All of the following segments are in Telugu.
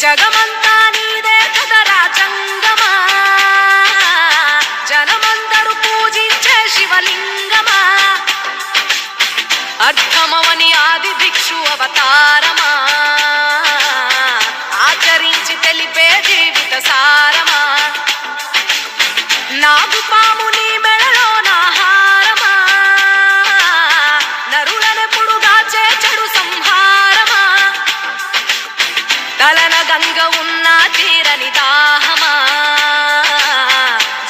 జగమంతా నీదే కదరా చంగమా జనమందరూ పూజించే శివలింగమా? అర్థమవని ఆది భిక్షు అవతారమా? ఆచరించి తెలిపే జీవిత సారమా? నాగు పాముని దాహమా?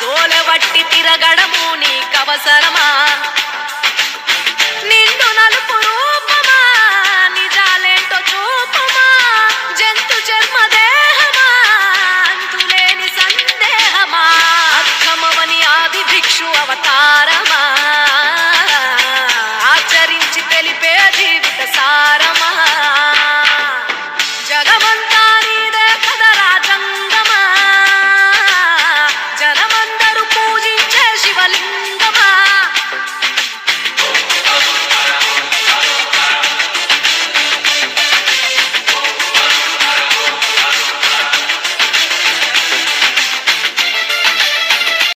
జోలవట్టి తిరగడము నీకవసరమా? నిండు నలుపు రూపమా? నిజాలేంటో చూపమా? జంతు చర్మ దేహమా? అంతులేని సందేహమా? అర్థమవని ఆది భిక్షు అవతారమా? ఆచరించి తెలిపే జీవిత సారమా?